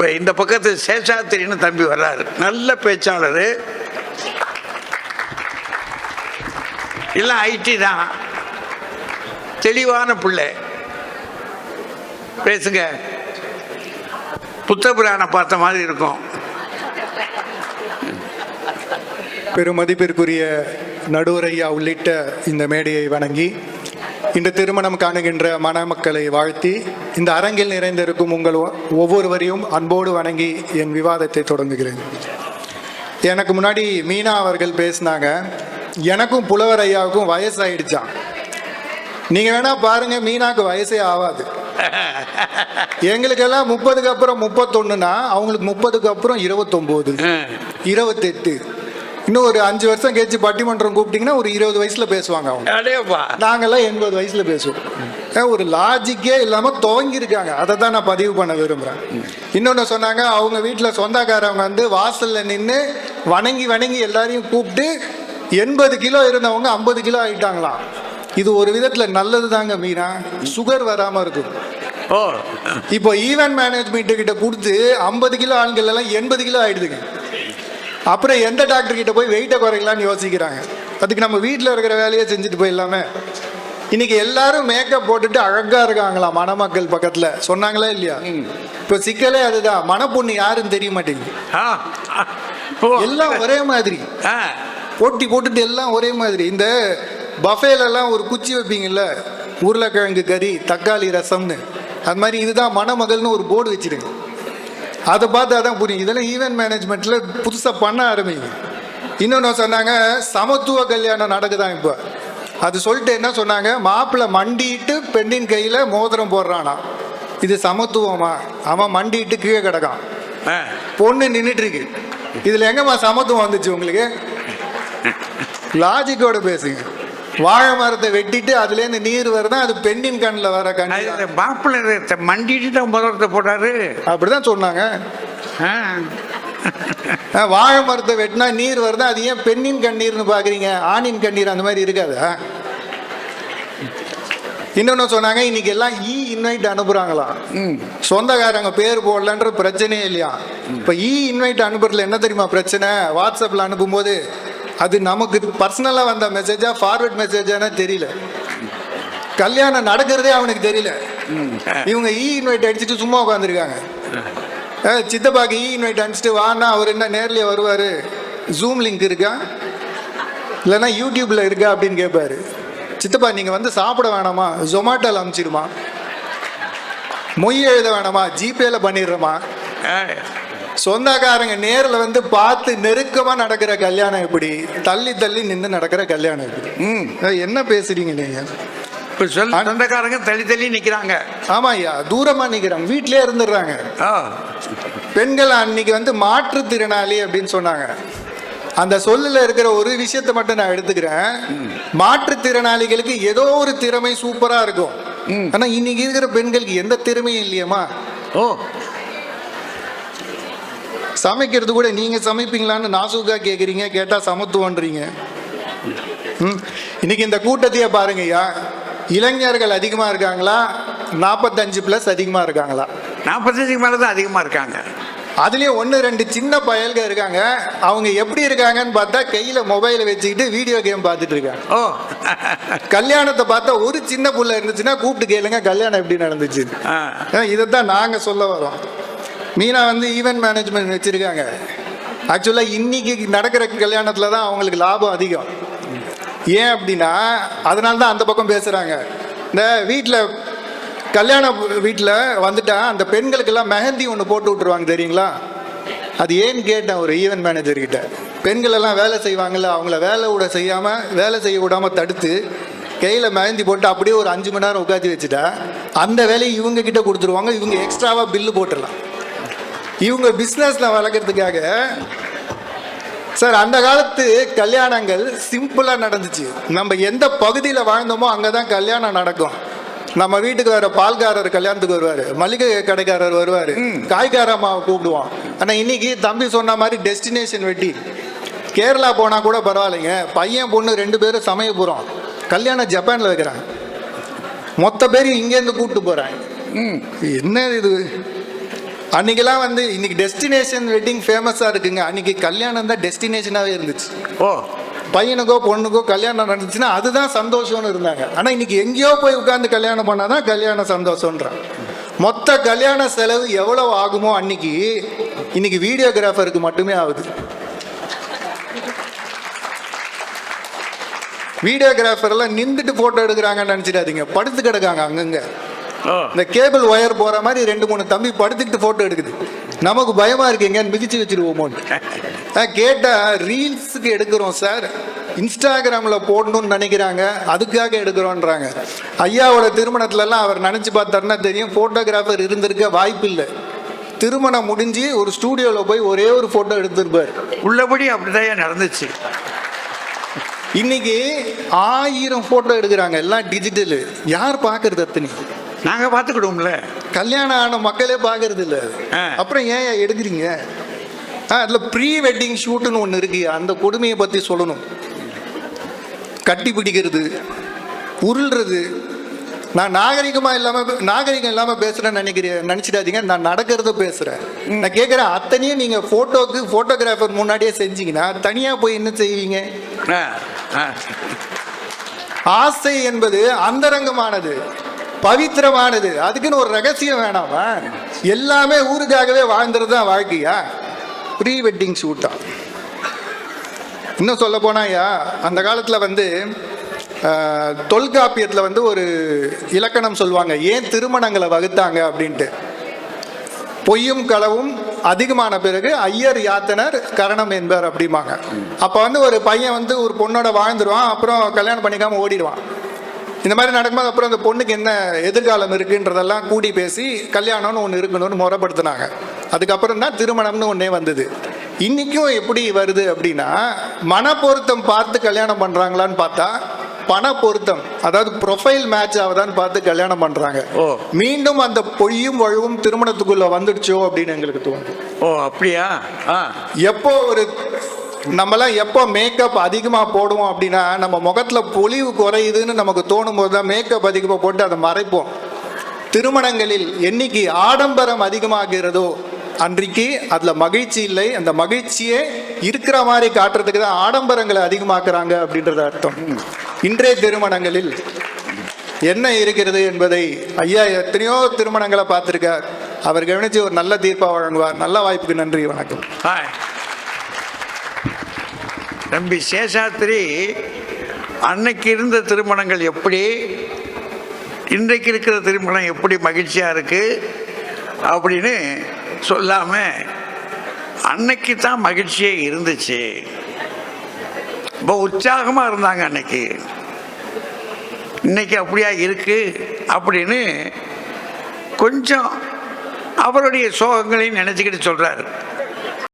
இப்போ இந்த பக்கத்து சேஷாத்திரின்னு தம்பி வர்றாரு. நல்ல பேச்சாளர். எல்லாம் ஐடி தான். தெளிவான பிள்ளை. பேசுங்க. புத்தபிராணம் பார்த்த மாதிரி இருக்கும். பெருமதிப்பிற்குரிய நடுவரையா உள்ளிட்ட இந்த மேடையை வணங்கி இந்த திருமணம் காணுகின்ற மணமக்களை வாழ்த்தி இந்த அரங்கில் நிறைந்திருக்கும் உங்கள் ஒவ்வொருவரையும் அன்போடு வணங்கி என் விவாதத்தை தொடங்குகிறேன். எனக்கு முன்னாடி மீனா அவர்கள் பேசினாங்க. எனக்கும் புலவர் ஐயாவுக்கும் வயசாயிடுச்சான் நீங்க வேணா பாருங்க மீனாக்கு வயசே ஆகாது எங்களுக்கெல்லாம் முப்பதுக்கு அப்புறம் முப்பத்தொன்னுனா அவங்களுக்கு முப்பதுக்கு அப்புறம் இருபத்தொம்போது இருபத்தெட்டு. இன்னும் ஒரு அஞ்சு வருஷம் கழிச்சு பட்டிமன்றம் கூப்பிட்டீங்கன்னா ஒரு இருபது வயசுல பேசுவாங்க அவங்க. அடேப்பா. நாங்கெல்லாம் எண்பது வயசுல பேசுவோம். ஒரு லாஜிக்கே இல்லாம துவங்கி இருக்காங்க. அதை தான் நான் பதிவு பண்ண விரும்புறேன். இன்னொன்னு சொன்னாங்க அவங்க வீட்டுல சொந்தக்காரவங்க வந்து வாசல்ல நின்று வணங்கி வணங்கி எல்லாரையும் கூப்பிட்டு எண்பது கிலோ இருந்தவங்க ஐம்பது கிலோ ஆயிட்டாங்களாம். இது ஒரு விதத்துல நல்லது தாங்க மீனா சுகர் வராம இருக்கும். ஓ. இப்போ ஈவென்ட் மேனேஜ்மெண்ட் கிட்ட கொடுத்து ஐம்பது கிலோ ஆண்கள் எல்லாம் எண்பது கிலோ ஆயிடுதுங்க. அப்புறம் எந்த டாக்டர் கிட்ட போய் வெயிட்டை குறைக்கலாம்னு யோசிக்கிறாங்க? அதுக்கு நம்ம வீட்டில் இருக்கிற வேலையை செஞ்சுட்டு போயிடலாமே. இன்னைக்கு எல்லாரும் மேக்கப் போட்டுட்டு அழகா இருக்காங்களாம் மணமக்கள் பக்கத்துல? சொன்னாங்களா இல்லையா? இப்போ சிக்கலே அதுதான். மணப்பொண்ணு யாருன்னு தெரிய மாட்டேங்குது. எல்லாம் ஒரே மாதிரி. போட்டி போட்டுட்டு எல்லாம் ஒரே மாதிரி. இந்த எல்லாம் ஒரு குச்சி வைப்பீங்கல்ல? உருளைக்கிழங்கு கறி தக்காளி ரசம்னு. அது மாதிரி இதுதான் மணமகள்னு ஒரு போர்டு வச்சிருங்க. அதை பார்த்து அதான் புரியும். இதெல்லாம் ஈவென்ட் மேனேஜ்மெண்ட்ல புதுசாக பண்ண ஆரம்பிங்க. இன்னொன்று சொன்னாங்க? சமத்துவ கல்யாணம் நடக்குதான் இப்போ. அது சொல்லிட்டு என்ன சொன்னாங்க? மாப்பிள்ளை மண்டிட்டு பெண்ணின் கையில் மோதிரம் போடுறானா. இது சமத்துவமா? அவன் மண்டிட்டு கீழே கிடக்கான். பொண்ணு நின்றுட்டு இருக்கு இதுல எங்கம்மா சமத்துவம் வந்துச்சு உங்களுக்கு? லாஜிக்கோட பேசுங்க. வாழை மரத்தை வெட்டிட்டு அதுலேருந்து நீர் வருதா? அது பெண்ணின் கண்ணில் வர கண்ணி மாப்பிள்ளை மண்டிட்டு தான் முதலத்தை போட்டாரு. அப்படிதான் சொன்னாங்க. வாழை மரத்தை வெட்டினா நீர் வருதா? அது ஏன் பெண்ணின் கண்ணீர்னு பாக்குறீங்க? ஆணின் கண்ணீர் அந்த மாதிரி இருக்காதா? இன்னொன்னு சொன்னாங்க இன்னைக்கு எல்லாம் இ இன்வைட் அனுப்புறாங்களாம் ம். சொந்தக்காரங்க பேர் போடலன்ற பிரச்சனையே இல்லையா? இப்போ இ இன்வைட் அனுப்புறதுல என்ன தெரியுமா பிரச்சனை? வாட்ஸ்அப்பில் அனுப்பும்போது அது நமக்கு பர்சனலாக வந்த மெசேஜா ஃபார்வர்ட் மெசேஜானே தெரியல. கல்யாணம் நடக்கிறதே அவனுக்கு தெரியல. இவங்க இ இன்வைட் அடிச்சுட்டு சும்மா உட்காந்துருக்காங்க சித்தப்பாக்கு இ இன்வைட் அடிச்சுட்டு வானா அவர் என்ன நேர்லேயே வருவார். ஜூம் லிங்க் இருக்கா? இல்லைன்னா யூடியூப்பில் இருக்கா அப்படின்னு கேட்பாரு சித்தப்பா நீங்கள் வந்து சாப்பிட வேணாமா? ஜொமாட்டோவில் அனுப்பிச்சிடுமா? மொய் எழுத வேணாமா? ஜிபேல பண்ணிடுறோமா? ஆ சொந்தக்காரங்க நேர்ல வந்து பார்த்து நெருக்கமா நடக்கிற கல்யாணம் எப்படி? தள்ளி தள்ளி நின்று நடக்கிற கல்யாணம் எப்படி? ம். என்ன பேசுறீங்க நீங்க? இப்போ சொல் சொந்தக்காரங்க தள்ளி தள்ளி நிற்கிறாங்க ஆமா ஐயா தூரமா நிக்கிறாங்க வீட்லயே இருந்துடுறாங்க. பெண்கள் அன்னைக்கு வந்து மாற்றுத்திறனாளி அப்படின்னு சொன்னாங்க. அந்த சொல்லுல இருக்கிற ஒரு விஷயத்தை மட்டும் நான் எடுத்துக்கிறேன். மாற்றுத்திறனாளிகளுக்கு ஏதோ ஒரு திறமை சூப்பரா இருக்கும். ஆனா இன்னைக்கு இருக்கிற பெண்களுக்கு எந்த திறமையும் இல்லையம்மா. ஓ. சமைக்கிறது கூட நீங்க சமைப்பீங்களான்னு நாசுக்கா கேக்குறீங்க கேட்டா சமத்துவன்றீங்க. ம். இன்னைக்கு இந்த கூட்டத்தையே பாருங்கய்யா. இளைஞர்கள் அதிகமா இருக்காங்களா? நாற்பத்தஞ்சு பிளஸ் அதிகமா இருக்காங்களா? நாற்பத்தஞ்சுக்கு மேலே தான் அதிகமாக இருக்காங்க. அதுலயும் ஒன்று ரெண்டு சின்ன பயல்க இருக்காங்க. அவங்க எப்படி இருக்காங்கன்னு பார்த்தா கையில மொபைலை வச்சுக்கிட்டு வீடியோ கேம் பார்த்துட்டு இருக்காங்க. ஓ. கல்யாணத்தை பார்த்தா ஒரு சின்ன புள்ள இருந்துச்சுன்னா கூப்பிட்டு கேளுங்க கல்யாணம் எப்படி நடந்துச்சு? இதைத்தான் நாங்கள் சொல்ல வரோம். மீனா வந்து ஈவெண்ட் மேனேஜ்மெண்ட் வச்சுருக்காங்க. ஆக்சுவலாக இன்னைக்கு நடக்கிற கல்யாணத்தில் தான் அவங்களுக்கு லாபம் அதிகம். ஏன் அப்படின்னா அதனால தான் அந்த பக்கம் பேசுகிறாங்க இந்த வீட்டில் கல்யாண வீட்டில் வந்துட்டா அந்த பெண்களுக்கெல்லாம் மெஹந்தி ஒன்று போட்டு விட்ருவாங்க தெரியுங்களா? அது ஏன்னு கேட்டேன் ஒரு ஈவெண்ட் மேனேஜர்கிட்ட பெண்கள் எல்லாம் வேலை செய்வாங்கல்ல அவங்கள வேலை விட செய்யாமல் வேலை செய்ய விடாமல் தடுத்து கையில் மெஹந்தி போட்டு அப்படியே ஒரு அஞ்சு மணி நேரம் உட்காந்து வச்சுட்டா அந்த வேலையை இவங்க கிட்ட கொடுத்துருவாங்க இவங்க எக்ஸ்ட்ராவாக பில்லு போட்டுடலாம். இவங்க பிஸ்னஸில் வளர்க்குறதுக்காக சார் அந்த காலத்து கல்யாணங்கள் சிம்பிளாக நடந்துச்சு. நம்ம எந்த பகுதியில் வாழ்ந்தோமோ அங்கே தான் கல்யாணம் நடக்கும். நம்ம வீட்டுக்கு வர பால்காரர் கல்யாணத்துக்கு வருவார் மளிகை கடைக்காரர் வருவார் காய்கார அம்மாவை கூப்பிடுவோம் ஆனால் இன்னைக்கு தம்பி சொன்ன மாதிரி டெஸ்டினேஷன் வெட்டி. கேரளா போனால் கூட பரவாயில்லைங்க. பையன் பொண்ணு ரெண்டு பேரும் சமயபுரம். கல்யாணம் ஜப்பானில் வைக்கிறாங்க. மொத்த பேர் இங்கேருந்து கூப்பிட்டு போகிறாங்க என்ன இது? அன்னைக்கெல்லாம் வந்து இன்னைக்கு டெஸ்டினேஷன் வெட்டிங் ஃபேமஸாக இருக்குங்க. அன்னைக்கு கல்யாணம் தான் டெஸ்டினேஷனாகவே இருந்துச்சு. ஓ. பையனுக்கோ பொண்ணுக்கோ கல்யாணம் நடந்துச்சுன்னா அதுதான் சந்தோஷம்னு இருந்தாங்க. ஆனால் இன்னைக்கு எங்கேயோ போய் உட்காந்து கல்யாணம் பண்ணாதான் கல்யாண சந்தோஷம்ன்றான் மொத்த கல்யாண செலவு எவ்வளவு ஆகுமோ அன்னைக்கு இன்னைக்கு வீடியோகிராஃபருக்கு மட்டுமே ஆகுது. வீடியோகிராஃபர் எல்லாம் நின்றுட்டு போட்டோ எடுக்கிறாங்கன்னு நினச்சிடாதீங்க. படுத்து கிடக்காங்க அங்கங்க. இந்த கேபிள் ஒயர் போற மாதிரி ரெண்டு மூணு தம்பி படுத்துக்கிட்டு போட்டோ எடுக்குது. நமக்கு பயமா இருக்கு எங்கன்னு மிதிச்சு வச்சிருவோமோன்னு. கேட்டா ரீல்ஸுக்கு எடுக்கிறோம் சார். இன்ஸ்டாகிராம்ல போடணும்னு நினைக்கிறாங்க அதுக்காக எடுக்கிறோன்றாங்க. ஐயாவோட திருமணத்துல எல்லாம் அவர் நினைச்சு பார்த்தாருன்னா தெரியும் போட்டோகிராஃபர் இருந்திருக்க வாய்ப்பு இல்லை. திருமணம் முடிஞ்சு ஒரு ஸ்டூடியோவில் போய் ஒரே ஒரு போட்டோ எடுத்திருப்பார். உள்ளபடி அப்படிதான் நடந்துச்சு. இன்னைக்கு ஆயிரம் போட்டோ எடுக்கிறாங்க எல்லாம் டிஜிட்டலு யார் பார்க்கறது அத்தனை? நாங்க பார்த்துக்கிடுவோம்ல. கல்யாணம் ஆன மக்களே பார்க்கறது இல்ல. அப்புறம் ஏன் எடுக்கிறீங்க? ஆ அதில் ப்ரீ வெட்டிங் ஷூட்டுன்னு ஒன்று இருக்கு. அந்த கொடுமையை பற்றி சொல்லணும். கட்டி பிடிக்கிறது உருள்றது. நான் நாகரிகமாக இல்லாமல் நாகரிகம் இல்லாமல் பேசுகிறேன்னு நினைக்கிறேன் நினச்சிடாதீங்க. நான் நடக்கிறத பேசுகிறேன் நான் கேட்குறேன் அத்தனையும் நீங்கள் ஃபோட்டோக்கு ஃபோட்டோகிராஃபர் முன்னாடியே செஞ்சீங்கன்னா தனியாக போய் என்ன செய்வீங்க. ஆசை என்பது அந்தரங்கமானது. பவித்திரமானது. அதுக்குன்னு ஒரு ரகசியம் வேணாமா எல்லாமே ஊருக்காகவே வாழ்ந்துறது தான் வாழ்க்கையா? ப்ரீ வெட்டிங் ஷூட்டா இன்னும் சொல்ல போனாயா அந்த காலத்தில் வந்து தொல்காப்பியத்தில் வந்து ஒரு இலக்கணம் சொல்லுவாங்க ஏன் திருமணங்களை வகுத்தாங்க? அப்படின்ட்டு. பொய்யும் களவும் அதிகமான பிறகு ஐயர் யாத்தனர் கரணம் என்பார் அப்படிம்பாங்க. அப்போ வந்து ஒரு பையன் வந்து ஒரு பொண்ணோட வாழ்ந்துருவான் அப்புறம் கல்யாணம் பண்ணிக்காமல் ஓடிடுவான். இந்த மாதிரி நடக்கும்போது அப்புறம் அந்த பொண்ணுக்கு என்ன எதிர்காலம் இருக்குன்றதெல்லாம் கூடி பேசி கல்யாணம்னு ஒன்று இருக்கணும்னு முறைப்படுத்தினாங்க. அதுக்கப்புறம் தான் திருமணம்னு ஒன்றே வந்தது. இன்றைக்கும் எப்படி வருது அப்படின்னா மன பொருத்தம் பார்த்து கல்யாணம் பண்ணுறாங்களான்னு பார்த்தா பண பொருத்தம் அதாவது ப்ரொஃபைல் மேட்ச் ஆகுதான்னு பார்த்து கல்யாணம் பண்ணுறாங்க ஓ. மீண்டும் அந்த பொய்யும் வழுவும் திருமணத்துக்குள்ள வந்துடுச்சோ அப்படின்னு எங்களுக்கு தோணுது. ஓ அப்படியா? ஆ. எப்போ ஒரு நம்மலாம் எப்போ மேக்கப் அதிகமாக போடுவோம் அப்படின்னா நம்ம முகத்தில் பொலிவு குறையுதுன்னு நமக்கு தோணும் போது தான் மேக்கப் அதிகமாக போட்டு அதை மறைப்போம். திருமணங்களில் என்னைக்கு ஆடம்பரம் அதிகமாகிறதோ அன்றைக்கு அதில் மகிழ்ச்சி இல்லை. அந்த மகிழ்ச்சியே இருக்கிற மாதிரி காட்டுறதுக்கு தான் ஆடம்பரங்களை அதிகமாக்குறாங்க அப்படின்றது அர்த்தம். இன்றைய திருமணங்களில் என்ன இருக்கிறது என்பதை ஐயா எத்தனையோ திருமணங்களை பார்த்துருக்கார். அவர் கவனித்து ஒரு நல்ல தீர்ப்பாக வழங்குவார். நல்ல வாய்ப்புக்கு நன்றி வணக்கம். நம்பி தம்பி சேஷாத்திரி அன்னைக்கு இருந்த திருமணங்கள் எப்படி? இன்றைக்கு இருக்கிற திருமணம் எப்படி மகிழ்ச்சியாக இருக்குது அப்படின்னு சொல்லாமல் அன்னைக்கு தான் மகிழ்ச்சியே இருந்துச்சு. ரொம்ப உற்சாகமாக இருந்தாங்க அன்னைக்கு. இன்னைக்கு அப்படியா இருக்கு? அப்படின்னு கொஞ்சம் அவருடைய சோகங்களையும் நினச்சிக்கிட்டு சொல்கிறாரு